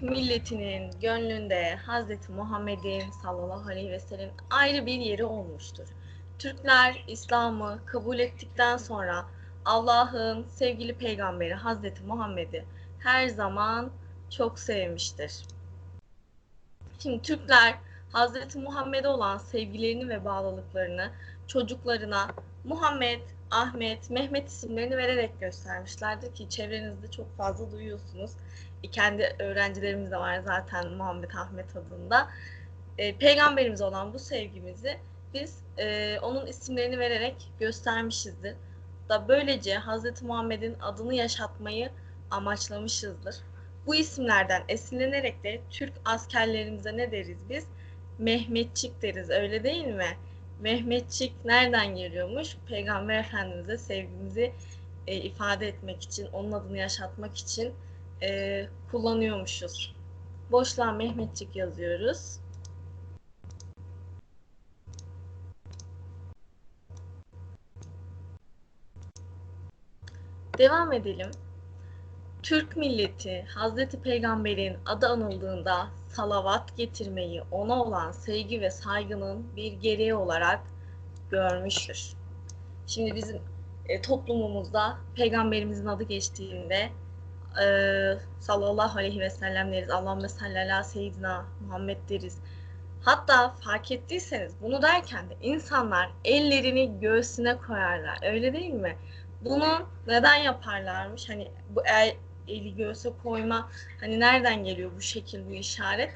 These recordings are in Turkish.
Milletinin gönlünde Hz. Muhammed'in sallallahu aleyhi ve sellem ayrı bir yeri olmuştur. Türkler İslam'ı kabul ettikten sonra Allah'ın sevgili peygamberi Hz. Muhammed'i her zaman çok sevmiştir. Şimdi Türkler Hz. Muhammed'e olan sevgilerini ve bağlılıklarını çocuklarına Muhammed, Ahmet, Mehmet isimlerini vererek göstermişlerdir ki çevrenizde çok fazla duyuyorsunuz. Kendi öğrencilerimiz de var zaten Muhammed Ahmet adında. E, peygamberimize olan bu sevgimizi biz e, onun isimlerini vererek göstermişizdir. Da böylece Hz. Muhammed'in adını yaşatmayı amaçlamışızdır. Bu isimlerden esinlenerek de Türk askerlerimize ne deriz biz? Mehmetçik deriz öyle değil mi? Mehmetçik nereden geliyormuş? Peygamber Efendimiz'e sevgimizi e, ifade etmek için, onun adını yaşatmak için e, kullanıyormuşuz. Boşluğa Mehmetçik yazıyoruz. Devam edelim. Türk milleti Hazreti Peygamber'in adı anıldığında salavat getirmeyi ona olan sevgi ve saygının bir gereği olarak görmüştür. Şimdi bizim e, toplumumuzda peygamberimizin adı geçtiğinde e, sallallahu aleyhi ve sellem deriz. Allahümme salli ala seyyidina Muhammed deriz. Hatta fark ettiyseniz bunu derken de insanlar ellerini göğsüne koyarlar. Öyle değil mi? Bunu neden yaparlarmış? Hani bu el, eli göğse koyma hani nereden geliyor bu şekil bu işaret?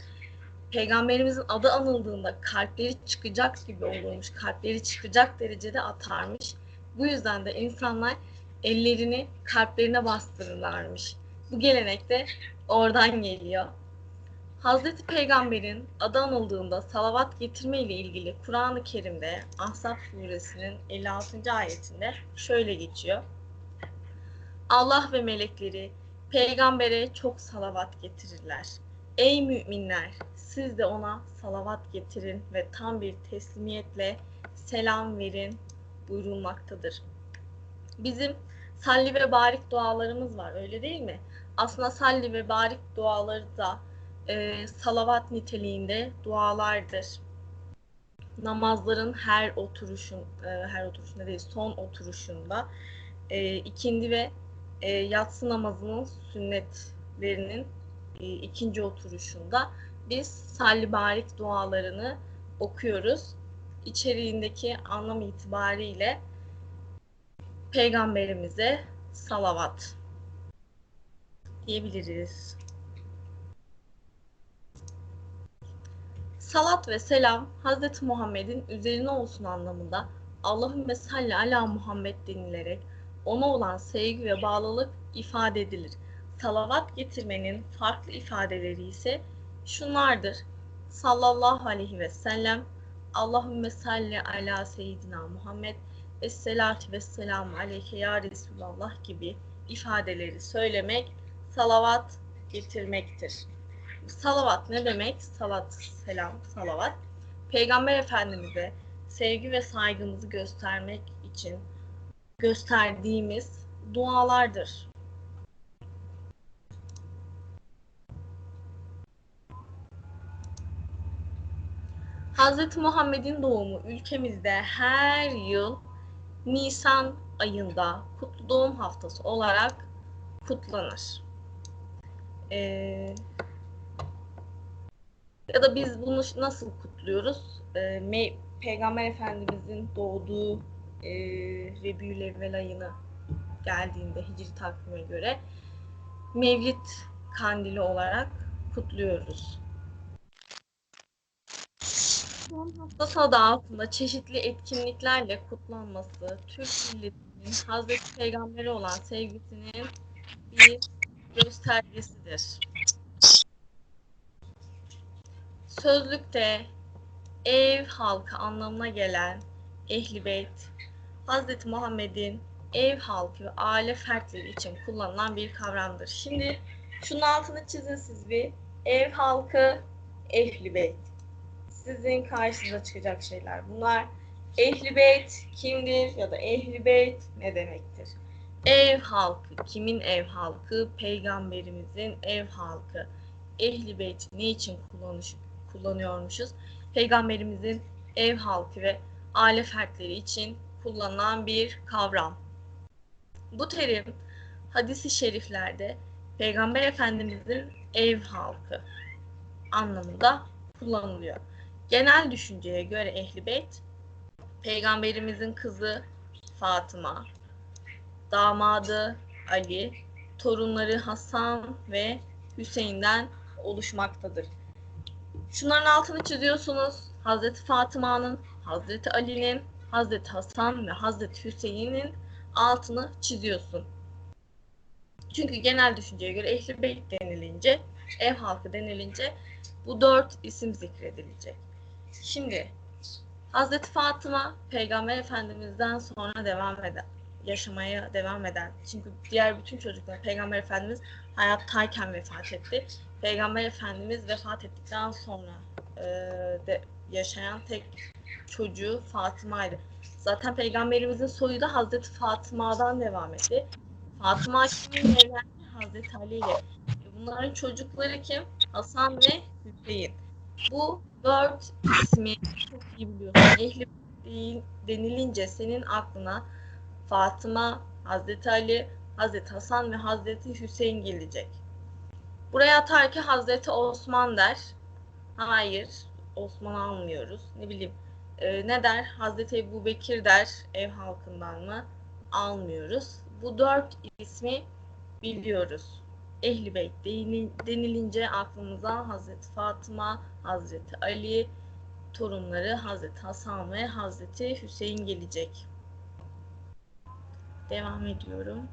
Peygamberimizin adı anıldığında kalpleri çıkacak gibi olurmuş. Kalpleri çıkacak derecede atarmış. Bu yüzden de insanlar ellerini kalplerine bastırırlarmış. Bu gelenek de oradan geliyor. Hazreti Peygamber'in adı anıldığında salavat getirme ile ilgili Kur'an-ı Kerim'de Ahzab suresinin 56. ayetinde şöyle geçiyor. Allah ve melekleri peygambere çok salavat getirirler. Ey müminler siz de ona salavat getirin ve tam bir teslimiyetle selam verin buyurulmaktadır. Bizim salli ve barik dualarımız var öyle değil mi? Aslında salli ve barik duaları da e, salavat niteliğinde dualardır. Namazların her oturuşun, e, her oturuşunda değil son oturuşunda e, ikindi ve e, yatsı namazının sünnetlerinin e, ikinci oturuşunda biz salli barik dualarını okuyoruz. İçeriğindeki anlam itibariyle peygamberimize salavat diyebiliriz. Salat ve selam Hz. Muhammed'in üzerine olsun anlamında Allahümme salli ala Muhammed denilerek ona olan sevgi ve bağlılık ifade edilir. Salavat getirmenin farklı ifadeleri ise şunlardır. Sallallahu aleyhi ve sellem Allahümme salli ala seyyidina Muhammed Esselatu ve selamu aleyke ya Resulallah gibi ifadeleri söylemek salavat getirmektir. Salavat ne demek? Salat, selam, salavat. Peygamber Efendimiz'e sevgi ve saygımızı göstermek için gösterdiğimiz dualardır. Hz. Muhammed'in doğumu ülkemizde her yıl Nisan ayında kutlu doğum haftası olarak kutlanır. Ya da biz bunu nasıl kutluyoruz? Ee, Peygamber Efendimizin doğduğu e, Rebiyül ayını geldiğinde Hicri takvime göre Mevlid kandili olarak kutluyoruz. Son haftası adı altında çeşitli etkinliklerle kutlanması Türk milletinin Hazreti Peygamber'e olan sevgisinin bir göstergesidir. Sözlükte ev halkı anlamına gelen Ehli Beyt, Hz. Muhammed'in ev halkı ve aile fertleri için kullanılan bir kavramdır. Şimdi şunun altını çizin siz bir. Ev halkı, Ehli Beyt. Sizin karşınıza çıkacak şeyler. Bunlar Ehli Beyt kimdir ya da Ehli Beyt ne demektir? Ev halkı, kimin ev halkı? Peygamberimizin ev halkı. Ehli Beyt ne için kullanış, kullanıyormuşuz? Peygamberimizin ev halkı ve aile fertleri için kullanılan bir kavram. Bu terim hadisi şeriflerde Peygamber Efendimizin ev halkı anlamında kullanılıyor. Genel düşünceye göre Ehli Beyt, Peygamberimizin kızı Fatıma, damadı Ali, torunları Hasan ve Hüseyin'den oluşmaktadır. Şunların altını çiziyorsunuz. Hazreti Fatıma'nın, Hazreti Ali'nin, Hazreti Hasan ve Hazreti Hüseyin'in altını çiziyorsun. Çünkü genel düşünceye göre Ehl-i Beyt denilince, ev halkı denilince bu dört isim zikredilecek. Şimdi Hazreti Fatıma Peygamber Efendimiz'den sonra devam eden, yaşamaya devam eden. Çünkü diğer bütün çocuklar Peygamber Efendimiz hayattayken vefat etti. Peygamber Efendimiz vefat ettikten sonra e, de yaşayan tek çocuğu Fatıma'ydı. Zaten Peygamberimizin soyu da Hazreti Fatıma'dan devam etti. Fatıma kiminle evlendi? Hazreti Ali ile. Bunların çocukları kim? Hasan ve Hüseyin. Bu dört ismi çok iyi biliyorsun. Ehli denilince senin aklına Fatıma, Hazreti Ali, Hazreti Hasan ve Hazreti Hüseyin gelecek. Buraya atar ki Hazreti Osman der. Hayır, Osman almıyoruz. Ne bileyim. e, ne der? Hazreti Ebu Bekir der. Ev halkından mı? Almıyoruz. Bu dört ismi biliyoruz. Ehli Beyt denil- denilince aklımıza Hazreti Fatıma, Hazreti Ali, torunları Hazreti Hasan ve Hazreti Hüseyin gelecek. Devam ediyorum.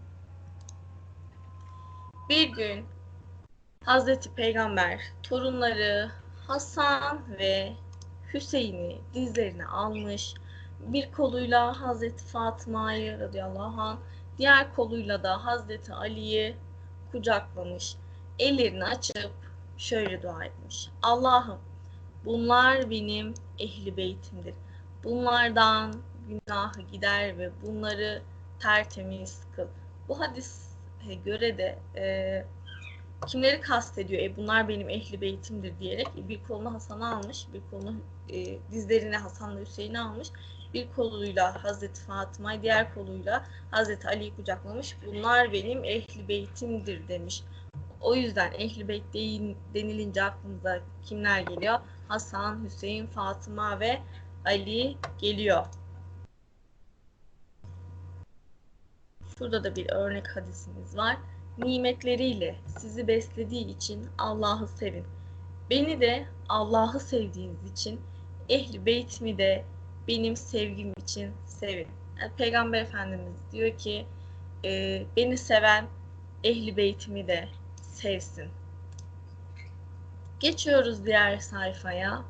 Bir gün Hazreti Peygamber torunları Hasan ve Hüseyin'i dizlerine almış. Bir koluyla Hazreti Fatıma'yı radıyallahu anh, diğer koluyla da Hazreti Ali'yi kucaklamış. Ellerini açıp şöyle dua etmiş. Allah'ım bunlar benim ehli beytimdir. Bunlardan günahı gider ve bunları tertemiz kıl. Bu hadise göre de e, kimleri kastediyor? E, bunlar benim ehli beytimdir diyerek bir kolunu Hasan'a almış, bir kolunu e, dizlerine Hasan'la Hüseyin'i almış. Bir koluyla Hazreti Fatıma'yı, diğer koluyla Hazreti Ali'yi kucaklamış. Bunlar benim ehli beytimdir demiş. O yüzden ehli beyt denilince aklımıza kimler geliyor? Hasan, Hüseyin, Fatıma ve Ali geliyor. Şurada da bir örnek hadisimiz var. Nimetleriyle sizi beslediği için Allah'ı sevin. Beni de Allah'ı sevdiğiniz için ehli beytimi de benim sevgim için sevin. Yani Peygamber Efendimiz diyor ki e, beni seven ehli beytimi de sevsin. Geçiyoruz diğer sayfaya.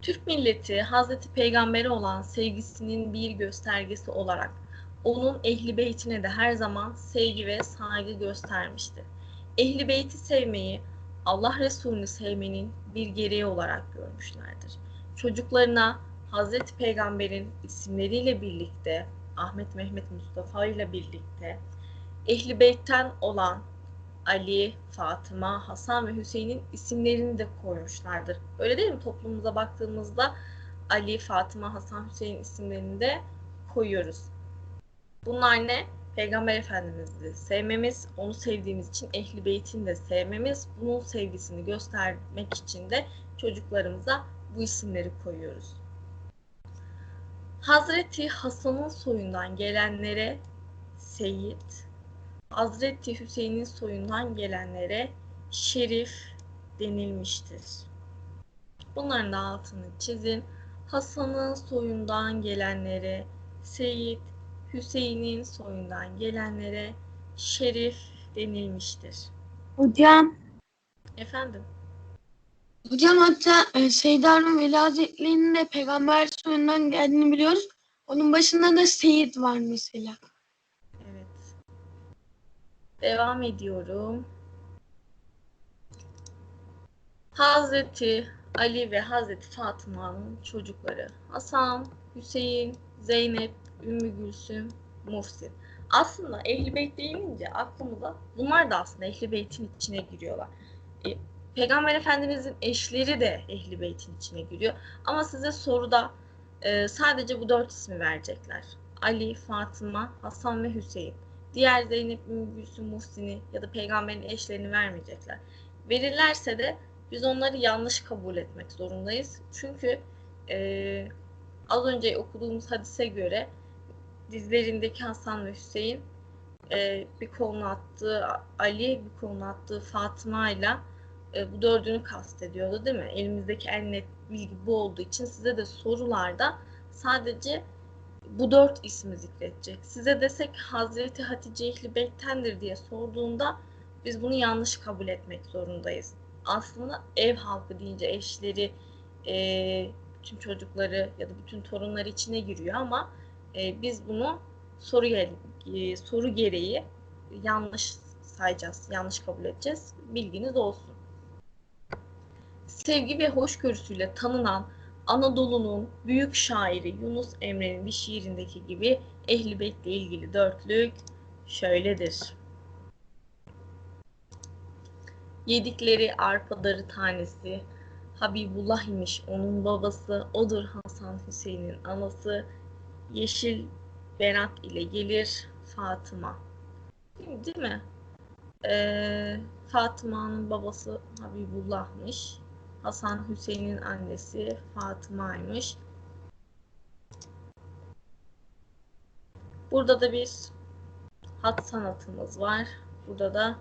Türk milleti Hazreti Peygamber'e olan sevgisinin bir göstergesi olarak onun ehli beytine de her zaman sevgi ve saygı göstermiştir. Ehli beyti sevmeyi Allah Resulü'nü sevmenin bir gereği olarak görmüşlerdir. Çocuklarına Hazreti Peygamber'in isimleriyle birlikte Ahmet, Mehmet, Mustafa ile birlikte Ehli Beyt'ten olan Ali, Fatıma, Hasan ve Hüseyin'in isimlerini de koymuşlardır. Öyle değil mi? Toplumumuza baktığımızda Ali, Fatıma, Hasan, Hüseyin isimlerini de koyuyoruz. Bunlar ne? Peygamber Efendimiz'i sevmemiz, onu sevdiğimiz için Ehli Beyt'ini de sevmemiz, bunun sevgisini göstermek için de çocuklarımıza bu isimleri koyuyoruz. Hazreti Hasan'ın soyundan gelenlere Seyit, Hazreti Hüseyin'in soyundan gelenlere Şerif denilmiştir. Bunların da altını çizin. Hasan'ın soyundan gelenlere Seyit, Hüseyin'in soyundan gelenlere Şerif denilmiştir. Hocam, Efendim? hocam hatta e, Seyyid Veli Hazretleri'nin de peygamber soyundan geldiğini biliyoruz. Onun başında da Seyit var mesela. Evet. Devam ediyorum. Hazreti Ali ve Hazreti Fatıma'nın çocukları Hasan, Hüseyin, Zeynep, Ümmü Gülsüm, Muhsin. aslında Ehl-i Beyt deyilince aklımıza bunlar da aslında Ehl-i Beyt'in içine giriyorlar. E, Peygamber Efendimizin eşleri de Ehl-i Beyt'in içine giriyor. Ama size soruda e, sadece bu dört ismi verecekler. Ali, Fatıma, Hasan ve Hüseyin. Diğer Zeynep, Ümmü Gülsüm, Muhsin'i ya da peygamberin eşlerini vermeyecekler. Verirlerse de biz onları yanlış kabul etmek zorundayız. Çünkü e, az önce okuduğumuz hadise göre dizlerindeki Hasan ve Hüseyin e, bir koluna attığı Ali, bir koluna attığı Fatıma ile bu dördünü kastediyordu değil mi? Elimizdeki en net bilgi bu olduğu için size de sorularda sadece bu dört ismi zikredecek. Size desek Hazreti Hatice Ehli Beyt'tendir diye sorduğunda biz bunu yanlış kabul etmek zorundayız. Aslında ev halkı deyince eşleri, e, bütün çocukları ya da bütün torunları içine giriyor ama e, biz bunu soru e, soru gereği yanlış sayacağız, yanlış kabul edeceğiz. Bilginiz olsun. Sevgi ve hoşgörüsüyle tanınan Anadolu'nun büyük şairi Yunus Emre'nin bir şiirindeki gibi Ehl-i Beyt'le ilgili dörtlük şöyledir. Yedikleri arpadarı tanesi, Habibullah imiş onun babası, odur Hasan Hüseyin'in anası, yeşil berak ile gelir Fatıma. Değil, değil mi? Ee, Fatıma'nın babası Habibullah'mış. Hasan Hüseyin'in annesi Fatıma'ymış. Burada da bir hat sanatımız var. Burada da